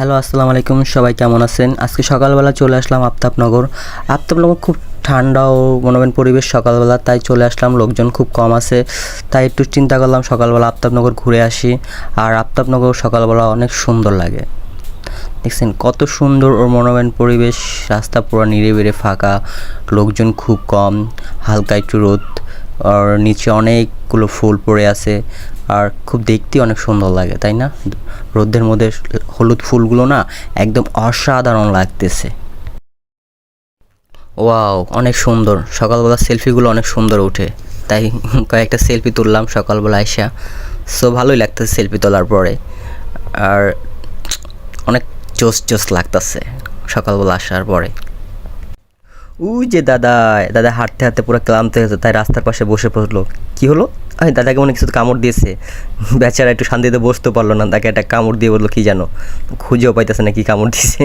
Hello, আসসালামু আলাইকুম। সবাই কেমন আছেন? আজকে সকালবেলা চলে আসলাম আফতাবনগর। আফতাবনগর খুব ঠান্ডা ও মনোরম পরিবেশ সকালবেলা, তাই চলে আসলাম। লোকজন খুব কম আছে, তাই একটু চিন্তা করলাম সকালবেলা আফতাবনগর ঘুরে আসি। আর আফতাবনগর সকালবেলা অনেক সুন্দর লাগে। দেখছেন, কত সুন্দর ও মনোরম পরিবেশ। রাস্তা পুরো নিরিবিড়ে ফাঁকা, লোকজন খুব কম, হালকা একটু রোদ। আর নিচে অনেকগুলো ফুল পড়ে আছে আর খুব দেখতে অনেক সুন্দর লাগে, তাই না? রোদের মধ্যে হলুদ ফুলগুলো না একদম অসাধারণ লাগতেছে। ওয়াও, অনেক সুন্দর। সকালবেলা সেলফিগুলো অনেক সুন্দর ওঠে। তাই কয়েকটা সেলফি তুললাম সকালবেলা আইসা। সো ভালোই লাগতেছে সেলফি তোলার পরে। আর অনেক জোস জোস লাগতেছে সকালবেলা আসার পরে। ওই যে দাদা দাদা হাঁটতে হাঁটতে পুরো ক্লান্ত হয়েছে তাই রাস্তার পাশে বসে পড়ল। কি হলো? আরে দাদাকে মনে কিছু কামড় দিয়েছে। বেচারা একটু শান্তিতে বসতে পারল না, তাকে একটা কামড় দিয়ে বলল, কি জানো? খুঁজেও পাইতেছে না কি কামড় দিয়েছে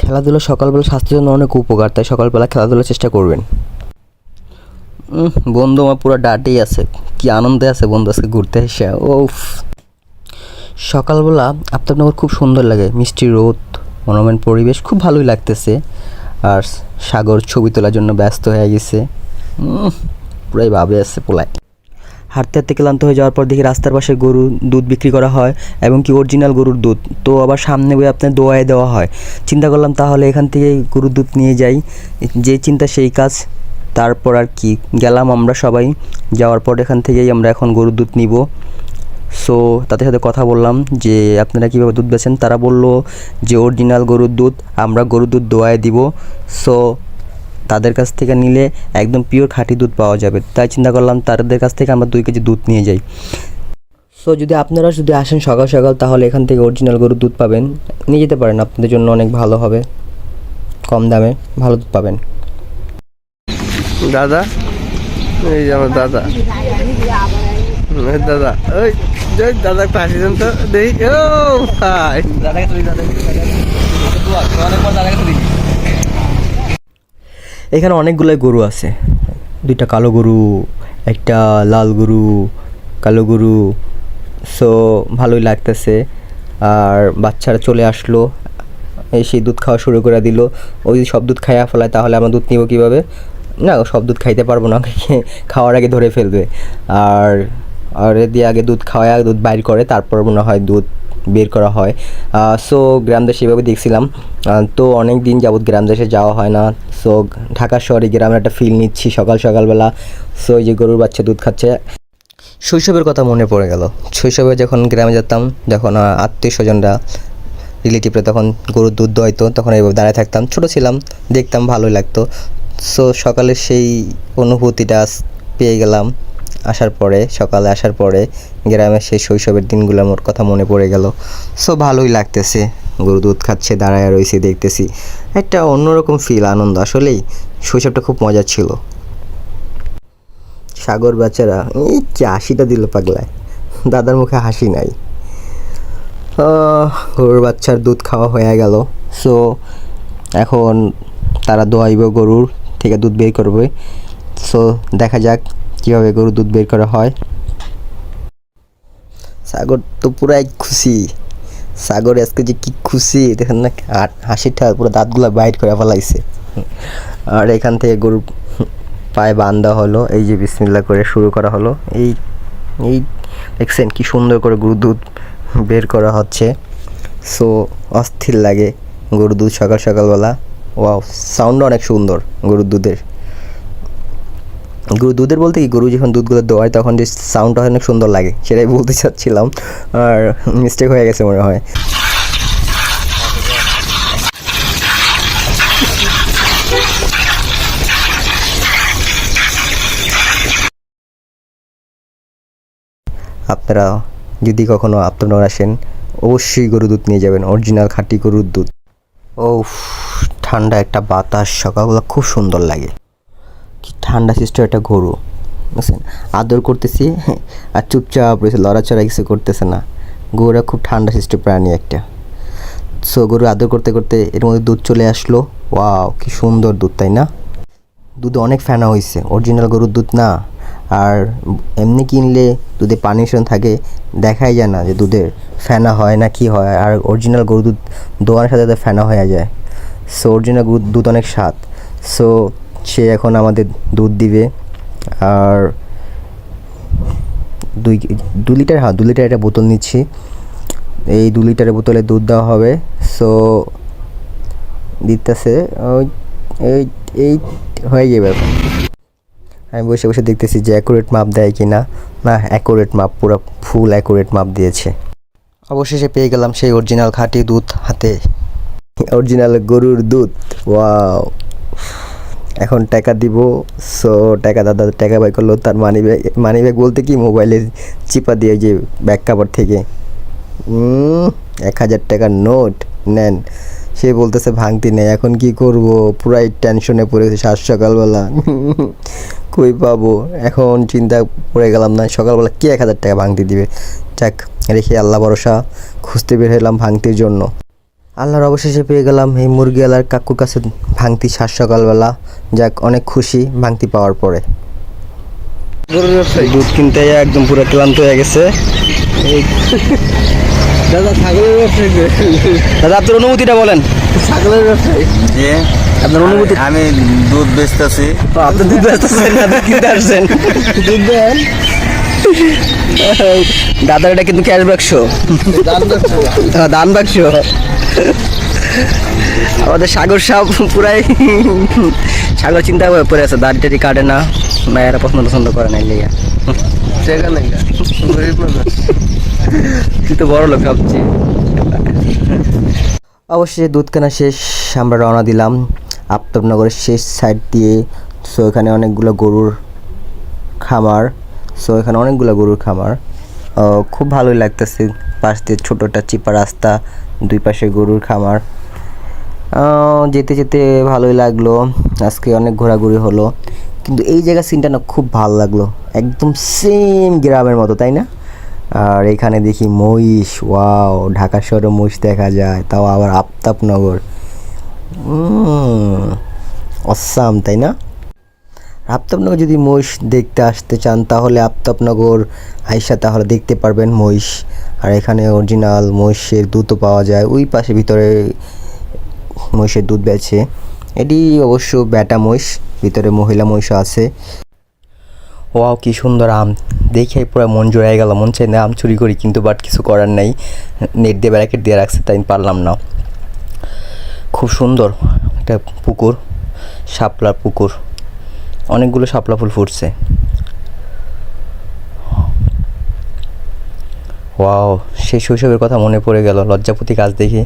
খেলাধুলা সকালবেলা স্বাস্থ্যের জন্য অনেক উপকার, তাই সকালবেলা খেলাধুলার চেষ্টা করবেন। বন্ধু আমার পুরো ডাটেই আছে, কি আনন্দে আছে বন্ধু আজকে ঘুরতে এসে ও সকালবেলা আপনার খুব সুন্দর লাগে, মিষ্টি রোদ, মনোরম পরিবেশ, খুব ভালোই লাগতেছে। আর সাগর ছবি তোলার জন্য ব্যস্ত হয়ে গেছে। পুরাই ভাবে আছে পোলায়। হাঁটতে হাঁটতে ক্লান্ত হয়ে যাওয়ার পর দেখি রাস্তার পাশে গরু দুধ বিক্রি করা হয় এবং কি অরিজিনাল গরুর দুধ। তো আবার সামনে বই আপনার দোয়ায় দেওয়া হয়। চিন্তা করলাম তাহলে এখান থেকে গরুর দুধ নিয়ে যাই। যে চিন্তা সেই কাজ। তারপর আর কি গেলাম আমরা সবাই। যাওয়ার পর এখান থেকেই আমরা এখন গরুর দুধ নিব। সো তাদের সাথে কথা বললাম যে, আপনারা কীভাবে দুধ বেচেন? তারা বলল যে অরিজিনাল গরুর দুধ, আমরা গরুর দুধ দোয়ায় দিব। সো তাদের কাছ থেকে নিলে একদম পিওর খাঁটি দুধ পাওয়া যাবে। তাই চিন্তা করলাম তাদের কাছ থেকে আমরা দুই কেজি দুধ নিয়ে যাই। সো যদি আপনারা যদি আসেন সকাল সকাল, তাহলে এখান থেকে অরিজিনাল গরুর দুধ পাবেন। নিয়ে যেতে পারেন, আপনাদের জন্য অনেক ভালো হবে। কম দামে ভালো দুধ পাবেন। দাদা, এই যে আমার দাদা। দাদা ওই দাদা তো দেখি ও, ভাই। এখানে অনেকগুলোই গরু আছে। দুইটা কালো গরু, একটা লাল গরু, কালো গরু। সো ভালোই লাগতেছে। আর বাচ্চারা চলে আসলো। এসে দুধ খাওয়া শুরু করে দিল। ওই যদি সব দুধ খাইয়া ফেলায়, তাহলে আমরা দুধ নিব কীভাবে? না সব দুধ খাইতে পারব না খাওয়ার আগে ধরে ফেলবে। আর আর দিয়ে আগে দুধ খাওয়ায়, দুধ বাইর করে, তারপর মনে হয় দুধ বের করা হয়। সো গ্রাম দেশে এভাবে দেখছিলাম। তো অনেক দিন যাবৎ গ্রাম দেশে যাওয়া হয় না। সো ঢাকা শহরে গ্রামের একটা ফিল নিচ্ছি সকাল সকালবেলা। সো এই যে গরুর বাচ্চা দুধ খাচ্ছে। শৈশবের কথা মনে পড়ে গেল। শৈশবে যখন গ্রামে যেতাম, যখন আত্মীয় স্বজনরা রিলেটিভরা তখন গরুর দুধ দোয়াইতো, তখন এইভাবে দাঁড়ায় থাকতাম। ছোট ছিলাম, দেখতাম ভালোই লাগতো। সো সকালে সেই অনুভূতিটা পেয়ে গেলাম। আসার পরে, সকালে আসার পরে গ্রামের সেই শৈশবের দিনগুলো আমার কথা মনে পড়ে গেল। সো ভালোই লাগতেছে। গরু দুধ খাচ্ছে, দাঁড়ায় রয়েছে, দেখতেছি। একটা অন্যরকম ফিল আনন্দ। আসলেই শৈশবটা খুব মজা ছিল। সাগর বেচারা এই কি হাসিটা দিল পাগলায়? দাদার মুখে হাসি নাই। গরুর বাচ্চার দুধ খাওয়া হয়ে গেল। সো এখন তারা দোয়াইব গরুর থেকে দুধ বের করবে। সো দেখা যাক কীভাবে গরুর দুধ বের করা হয়? সাগর তো পুরাই খুশি। সাগর আজকে যে কি খুশি, দেখেন না হাসিটা, পুরো দাঁতগুলো বাইট করে ফেলাইছে। আর এখান থেকে গরুর পায়ে বান্ধা হলো, এই যে বিসমিল্লা করে শুরু করা হলো। এই এই দেখছেন কি সুন্দর করে গরুর দুধ বের করা হচ্ছে। সো অস্থির লাগে গরুর দুধ সকাল সকালবেলা। ওয়াও সাউন্ড অনেক সুন্দর গরুর দুধের। গরু দুধের বলতে কি, গরু যখন দুধগুলো দোয়ায়, তখন যে সাউন্ডটা অনেক সুন্দর লাগে, সেটাই বলতে চাচ্ছিলাম। আর মিস্টেক হয়ে গেছে মনে হয়। আপনারা যদি কখনো আপনারা আসেন, অবশ্যই গরু দুধ নিয়ে যাবেন অরিজিনাল খাঁটি গরুর দুধ। ও ঠান্ডা একটা বাতাস, সকালবেলা খুব সুন্দর লাগে। ঠান্ডা সৃষ্ট একটা গরু, বুঝছেন? আদর করতেছি আর চুপচাপ রয়েছে, লড়াচড়া কিছু করতেছে না। গরুরা খুব ঠান্ডা সৃষ্ট প্রাণী একটা। সো গরু আদর করতে করতে এর মধ্যে দুধ চলে আসলো। ওয়াও কি সুন্দর দুধ, তাই না? দুধে অনেক ফেনা হয়েছে অরিজিনাল গরুর দুধ না। আর এমনি কিনলে দুধে পানি মিশ্রণ থাকে, দেখাই যায় না যে দুধের ফেনা হয় না কি হয়। আর অরিজিনাল গরু দুধ দোয়ানোর সাথে সাথে ফেনা হয়ে যায়। সো অরিজিনাল দুধ অনেক স্বাদ। সো সে এখন আমাদের দুধ দিবে। আর দুই, দু লিটার হ্যাঁ দু লিটার একটা বোতল নিচ্ছি। এই দু লিটারের বোতলে দুধ দেওয়া হবে। সো দিতেছে এই এই হয়ে যাবে। আমি বসে বসে দেখতেছি যে অ্যাকুরেট মাপ দেয় কি না না অ্যাকুরেট মাপ পুরো ফুল অ্যাকুরেট মাপ দিয়েছে। অবশেষে পেয়ে গেলাম সেই অরিজিনাল খাঁটি দুধ হাতে। অরিজিনাল গরুর দুধ ওয়াও এখন টাকা দিব সো টাকা দাদা টাকা বাই করল, তার মানি ব্যাগ মানি ব্যাগ বলতে কি? মোবাইলে চিপা দিয়ে যে ব্যাক কাভার থেকে। এক হাজার টাকার নোট নেন। সে বলতেছে, ভাঙতি নেই, এখন কি করব? পুরাই টেনশনে পড়ে গেছে সাত সকালবেলা। কই পাবো? এখন চিন্তা পড়ে গেলাম না, সকালবেলা কে এক হাজার টাকা ভাঙতি দিবে? যাক, রেখে আল্লাহ ভরসা, খুঁজতে বের হলাম ভাঙতির জন্য। আল্লাহর অবশেষে পেয়ে গেলাম এই মুরগিওয়ালার কাকুর কাছে ভাঙতি সাত সকালবেলা। যাক অনেক খুশি ভাঙতি পাওয়ার পরে। দুধ কিনতে একদম পুরো ক্লান্ত হয়ে গেছে। দাদা ছাগলের ব্যবসায়ী দাদা আপনার অনুভূতিটা বলেন। ছাগলের ব্যবসায়ী? যে আপনার অনুভূতি আমি দুধ বেচতেছি। আপনি দুধ বেচতেছেন দুধ কিনতে আসছেন। দুধ দেন। দাদার এটা কিন্তু ক্যাশ বাক্স। দান বাক্স। আমাদের সাগর সাহ পুরাই সাগর চিন্তা করে পড়ে আছে দাড়ি টাড়ি কাটে না। মায়েরা পছন্দ পছন্দ করে না তুই তো বড় লোক ভাবছি অবশেষে দুধ কেনা শেষ, আমরা রওনা দিলাম আফতাবনগরের শেষ সাইড দিয়ে। সো এখানে অনেকগুলো গরুর খামার। সো এখানে অনেকগুলো গরুর খামার। খুব ভালোই লাগতেছে। পাশ দিয়ে ছোটো একটা চিপা রাস্তা, দুই পাশে গরুর খামার। যেতে যেতে ভালোই লাগল। আজকে অনেক ঘোরাঘুরি হলো। কিন্তু এই জায়গার সিনটা না খুব ভালো লাগল। একদম সেম গ্রামের মতো, তাই না? আর এখানে দেখি মহিষ, ওয়াও, ঢাকা শহরে মহিষ দেখা যায়। তাও আবার আফতাবনগর। অসাম, তাই না? আফতাবনগর যদি মহিষ দেখতে আসতে চান, তাহলে আফতাবনগর আইসা তাহলে দেখতে পারবেন মহিষ। আর এখানে অরিজিনাল মহিষের দুধও পাওয়া যায়। ওই পাশে ভিতরে মহিষের দুধ বেচে এটি অবশ্য ব্যাটা মহিষ, ভিতরে মহিলা মহিষও আছে। ওয়াও, কি সুন্দর আম। দেখে পুরো মন জড়াই গেল। মন চাই না আম চুরি করি, কিন্তু বাট কিছু করার নেই। নেট দিয়ে ব্যারাকেট দিয়ে রাখছে, তাই পারলাম না। খুব সুন্দর একটা পুকুর শাপলা পুকুর। অনেকগুলো শাপলা ফুল ফুটছে। ওয়াও, সেই শৈশবের কথা মনে পড়ে গেল। লজ্জাপতি গাছ দেখে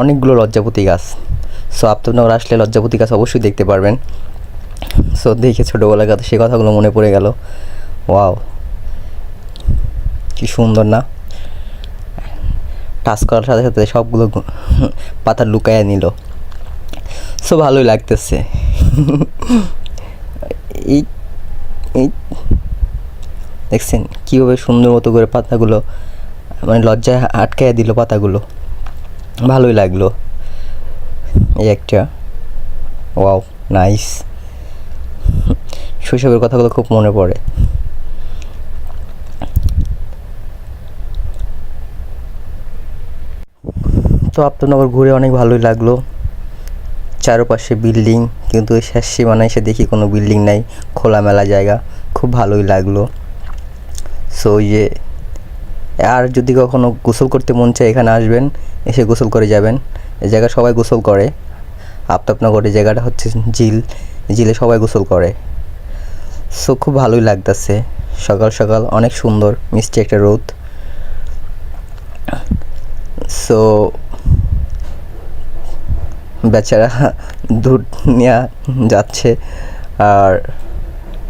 অনেকগুলো লজ্জাপতি গাছ। সো আফতাবনগর আসলে লজ্জাপতি গাছ অবশ্যই দেখতে পারবেন। সো দেখে ছোটোবেলার কথা, সে কথাগুলো মনে পড়ে গেল। ওয়াও, কি সুন্দর না? টাচ করার সাথে সাথে সবগুলো পাতা লুকায়া নিল। সো ভালোই লাগতেছে। এই এই, দেখছেন কীভাবে সুন্দর মতো করে পাতাগুলো মানে লজ্জায় আটকায় দিল পাতাগুলো। ভালোই লাগল। এই একটা। Wow, nice. শৈশবের কথাগুলো খুব মনে পড়ে। তো আপনার ঘুরে অনেক ভালোই লাগল। চারপাশে বিল্ডিং, কিন্তু ওই শেষ সীমানায় এসে দেখি কোনো বিল্ডিং নাই, খোলামেলা জায়গা, খুব ভালোই লাগল। সো ওই যে, আর যদি কখনো গোসল করতে মন চায়, এখানে আসবেন, এসে গোসল করে যাবেন। এই জায়গা সবাই গোসল করে। আফতাবনগরের জায়গাটা হচ্ছে ঝিল, ঝিলে সবাই গোসল করে। সো খুব ভালোই লাগতেছে। সকাল সকাল অনেক সুন্দর, মিষ্টি একটা রোদ। সো বেচারা দুধ নেওয়া যাচ্ছে আর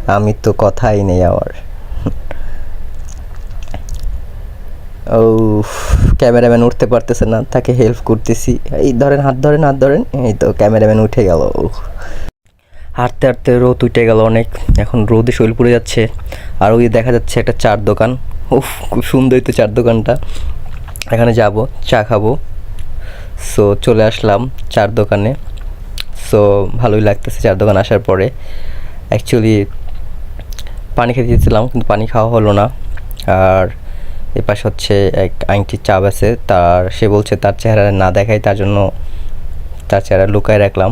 আমি তো কথাই নেই আমার। ও ক্যামেরাম্যান উঠতে পারতেছে না, তাকে হেল্প করতেছি। এই ধরেন, হাত ধরেন হাত ধরেন, এই তো ক্যামেরাম্যান উঠে গেল। হাঁটতে হাঁটতে রোদ উঠে গেল অনেক। এখন রোদে শৈল পড়ে যাচ্ছে। আর ওই দেখা যাচ্ছে একটা চার দোকান। উফ, খুব সুন্দর তো চার দোকানটা। এখানে যাব, চা খাব। সো চলে আসলাম চার দোকানে। সো ভালোই লাগতেছে চার দোকান আসার পরে। অ্যাকচুয়ালি পানি খেতে দিয়েছিলাম কিন্তু পানি খাওয়া হলো না। আর এ পাশে হচ্ছে এক আংটি চাপ আছে, তার, সে বলছে তার চেহারা না দেখাই তার জন্য তার চেহারা লুকায় রাখলাম।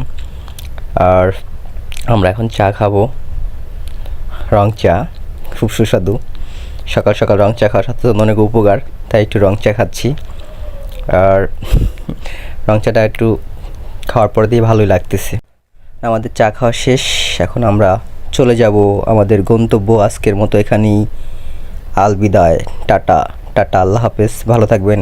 আর আমরা এখন চা খাব। রং চা, খুব সুস্বাদু। সকাল সকাল রং চা খাওয়ার সাথে অনেক উপকার, তাই একটু রং চা খাচ্ছি। আর রং চাটা একটু খাওয়ার পর দিয়ে ভালোই লাগতেছে। আমাদের চা খাওয়া শেষ, এখন আমরা চলে যাব আমাদের গন্তব্য আজকের মতো এখানেই। আলবিদায়, টাটা টাটা, আল্লাহ হাফেজ, ভালো থাকবেন।